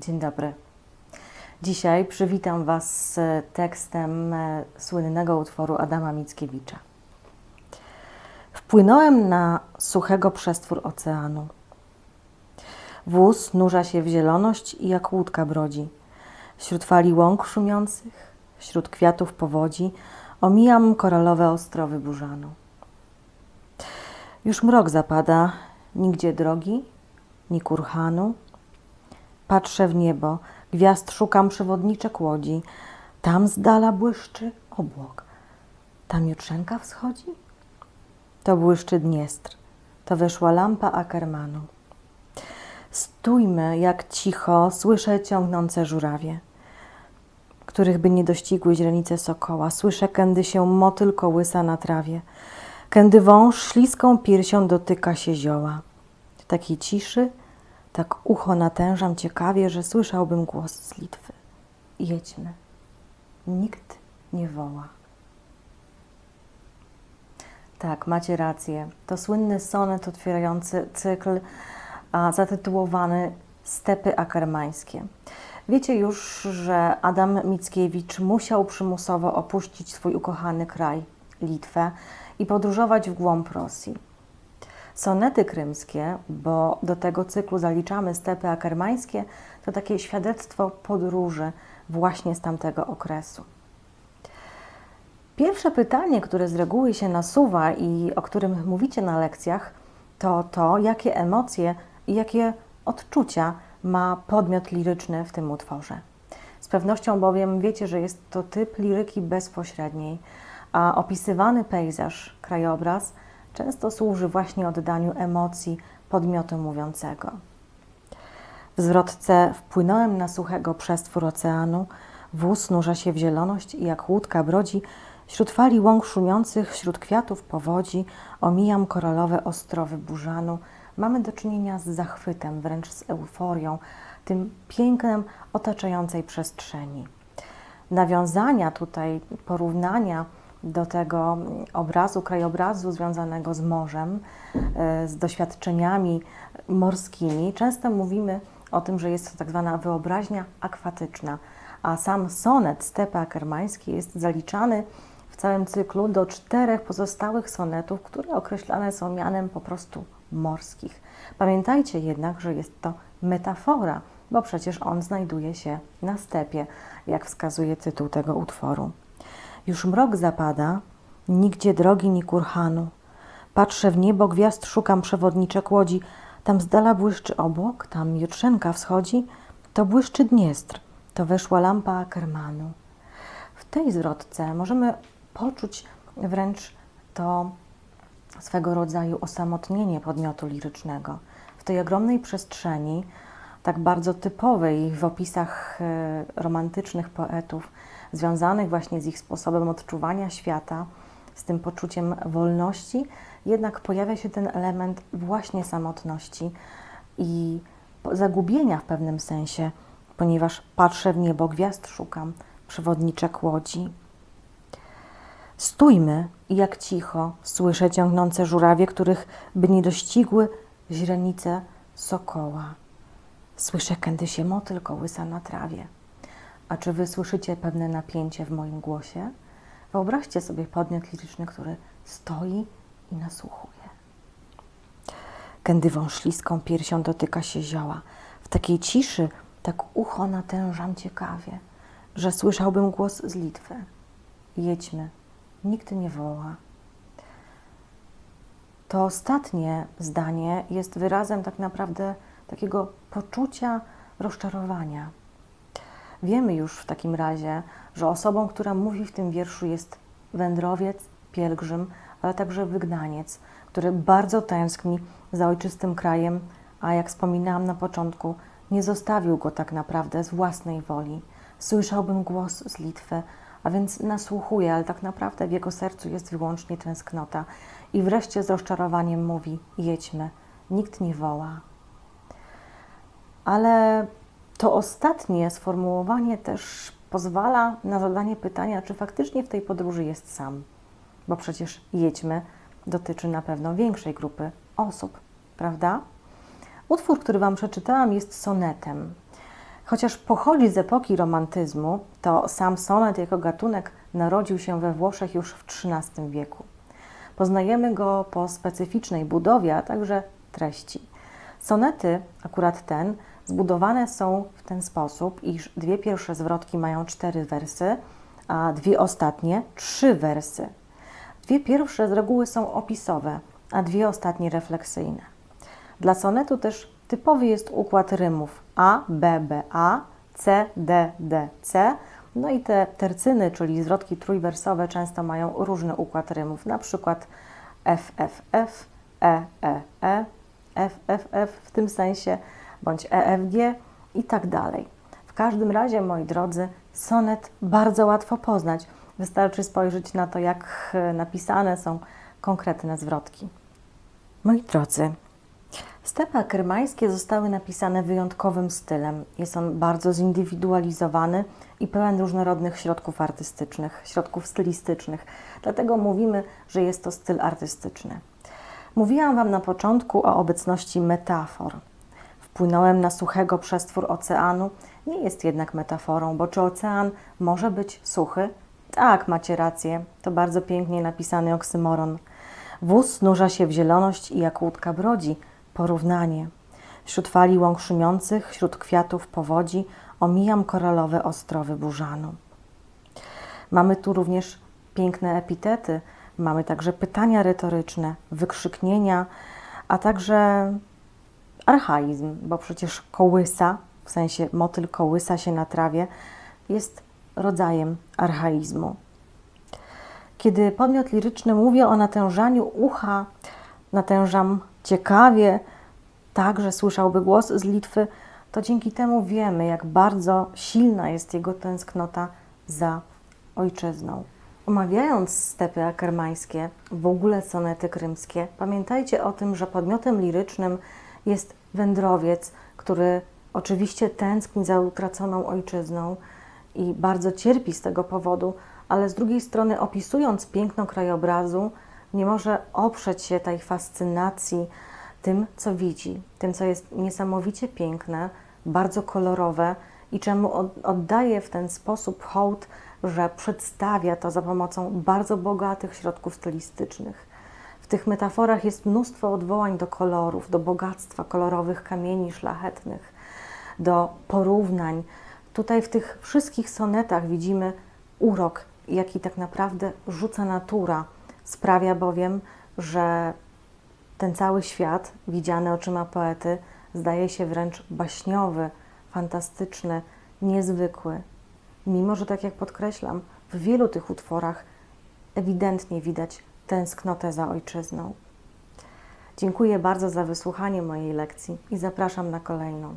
Dzień dobry. Dzisiaj przywitam Was z tekstem e, słynnego utworu Adama Mickiewicza. Wpłynąłem na suchego przestwór oceanu. Wóz nurza się w zieloność i jak łódka brodzi. Wśród fali łąk szumiących, wśród kwiatów powodzi, omijam koralowe ostrowy burzanu. Już mrok zapada, nigdzie drogi, ni kurhanu. Patrzę w niebo, gwiazd szukam przewodniczek łodzi. Tam z dala błyszczy obłok. Tam jutrzenka wschodzi? To błyszczy Dniestr. To weszła lampa Ackermanu. Stójmy, jak cicho, słyszę ciągnące żurawie, których by nie dościgły źrenice sokoła. Słyszę, kędy się motyl kołysa na trawie, kędy wąż śliską piersią dotyka się zioła. W takiej ciszy tak ucho natężam ciekawie, że słyszałbym głos z Litwy. Jedźmy. Nikt nie woła. Tak, macie rację. To słynny sonet otwierający cykl a, zatytułowany Stepy Akermańskie. Wiecie już, że Adam Mickiewicz musiał przymusowo opuścić swój ukochany kraj, Litwę, i podróżować w głąb Rosji. Sonety krymskie, bo do tego cyklu zaliczamy stepy akermańskie, to takie świadectwo podróży właśnie z tamtego okresu. Pierwsze pytanie, które z reguły się nasuwa i o którym mówicie na lekcjach, to to, jakie emocje i jakie odczucia ma podmiot liryczny w tym utworze. Z pewnością bowiem wiecie, że jest to typ liryki bezpośredniej, a opisywany pejzaż, krajobraz często służy właśnie oddaniu emocji podmiotu mówiącego. W zwrotce wpłynąłem na suchego przestwór oceanu, wóz nurza się w zieloność i jak łódka brodzi, wśród fali łąk szumiących, wśród kwiatów powodzi, omijam koralowe ostrowy burzanu. Mamy do czynienia z zachwytem, wręcz z euforią, tym pięknem otaczającej przestrzeni. Nawiązania tutaj, porównania do tego obrazu, krajobrazu związanego z morzem, e, z doświadczeniami morskimi, często mówimy o tym, że jest to tak zwana wyobraźnia akwatyczna, a sam sonet Stepy Akermańskiej jest zaliczany w całym cyklu do czterech pozostałych sonetów, które określane są mianem po prostu morskich. Pamiętajcie jednak, że jest to metafora, bo przecież on znajduje się na stepie, jak wskazuje tytuł tego utworu. Już mrok zapada, nigdzie drogi ni kurhanu. Patrzę w niebo, gwiazd szukam przewodniczek łodzi. Tam z dala błyszczy obłok, tam jutrzenka wschodzi. To błyszczy Dniestr, to weszła lampa Ackermanu. W tej zwrotce możemy poczuć wręcz to swego rodzaju osamotnienie podmiotu lirycznego. W tej ogromnej przestrzeni, tak bardzo typowej w opisach e, romantycznych poetów, związanych właśnie z ich sposobem odczuwania świata, z tym poczuciem wolności, jednak pojawia się ten element właśnie samotności i zagubienia w pewnym sensie, ponieważ patrzę w niebo, gwiazd szukam, przewodniczek łodzi. Stójmy jak cicho słyszę ciągnące żurawie, których by nie dościgły źrenice sokoła. Słyszę, kędy się motyl kołysa na trawie. A czy wy słyszycie pewne napięcie w moim głosie? Wyobraźcie sobie podmiot liryczny, który stoi i nasłuchuje. Kędy wąśliską piersią dotyka się zioła. W takiej ciszy tak ucho natężam ciekawie, że słyszałbym głos z Litwy. Jedźmy, nikt nie woła. To ostatnie zdanie jest wyrazem tak naprawdę takiego poczucia rozczarowania. Wiemy już w takim razie, że osobą, która mówi w tym wierszu jest wędrowiec, pielgrzym, ale także wygnaniec, który bardzo tęskni za ojczystym krajem, a jak wspominałam na początku, nie zostawił go tak naprawdę z własnej woli. Słyszałbym głos z Litwy, a więc nasłuchuje, ale tak naprawdę w jego sercu jest wyłącznie tęsknota. I wreszcie z rozczarowaniem mówi: jedźmy, nikt nie woła. Ale to ostatnie sformułowanie też pozwala na zadanie pytania, czy faktycznie w tej podróży jest sam. Bo przecież jedźmy dotyczy na pewno większej grupy osób, prawda? Utwór, który Wam przeczytałam, jest sonetem. Chociaż pochodzi z epoki romantyzmu, to sam sonet jako gatunek narodził się we Włoszech już w XIII wieku. Poznajemy go po specyficznej budowie, a także treści. Sonety, akurat ten, zbudowane są w ten sposób, iż dwie pierwsze zwrotki mają cztery wersy, a dwie ostatnie trzy wersy. Dwie pierwsze z reguły są opisowe, a dwie ostatnie refleksyjne. Dla sonetu też typowy jest układ rymów A, B, B, A, C, D, D, C. No i te tercyny, czyli zwrotki trójwersowe, często mają różny układ rymów, na przykład F, F, F, E, E, E, F, F, F w tym sensie, bądź E, F, G i tak dalej. W każdym razie, moi drodzy, sonet bardzo łatwo poznać. Wystarczy spojrzeć na to, jak napisane są konkretne zwrotki. Moi drodzy, Stepa kermańskie zostały napisane wyjątkowym stylem. Jest on bardzo zindywidualizowany i pełen różnorodnych środków artystycznych, środków stylistycznych. Dlatego mówimy, że jest to styl artystyczny. Mówiłam Wam na początku o obecności metafor. Wpłynąłem na suchego przestwór oceanu. Nie jest jednak metaforą, bo czy ocean może być suchy? Tak, macie rację. To bardzo pięknie napisany oksymoron. Wóz nurza się w zieloność i jak łódka brodzi. Porównanie. Wśród fali łąk szumiących, wśród kwiatów powodzi, omijam koralowe ostrowy burzanu. Mamy tu również piękne epitety, mamy także pytania retoryczne, wykrzyknienia, a także archaizm, bo przecież kołysa, w sensie motyl kołysa się na trawie, jest rodzajem archaizmu. Kiedy podmiot liryczny mówi o natężaniu ucha, natężam ciekawie, tak, że słyszałby głos z Litwy, to dzięki temu wiemy, jak bardzo silna jest jego tęsknota za ojczyzną. Omawiając stepy akermańskie, w ogóle sonety krymskie, pamiętajcie o tym, że podmiotem lirycznym jest wędrowiec, który oczywiście tęskni za utraconą ojczyzną i bardzo cierpi z tego powodu, ale z drugiej strony, opisując piękno krajobrazu, nie może oprzeć się tej fascynacji tym, co widzi, tym, co jest niesamowicie piękne, bardzo kolorowe i czemu oddaje w ten sposób hołd, że przedstawia to za pomocą bardzo bogatych środków stylistycznych. W tych metaforach jest mnóstwo odwołań do kolorów, do bogactwa kolorowych kamieni szlachetnych, do porównań. Tutaj w tych wszystkich sonetach widzimy urok, jaki tak naprawdę rzuca natura. Sprawia bowiem, że ten cały świat, widziany oczyma poety, zdaje się wręcz baśniowy, fantastyczny, niezwykły. Mimo, że tak jak podkreślam, w wielu tych utworach ewidentnie widać tęsknotę za ojczyzną. Dziękuję bardzo za wysłuchanie mojej lekcji i zapraszam na kolejną.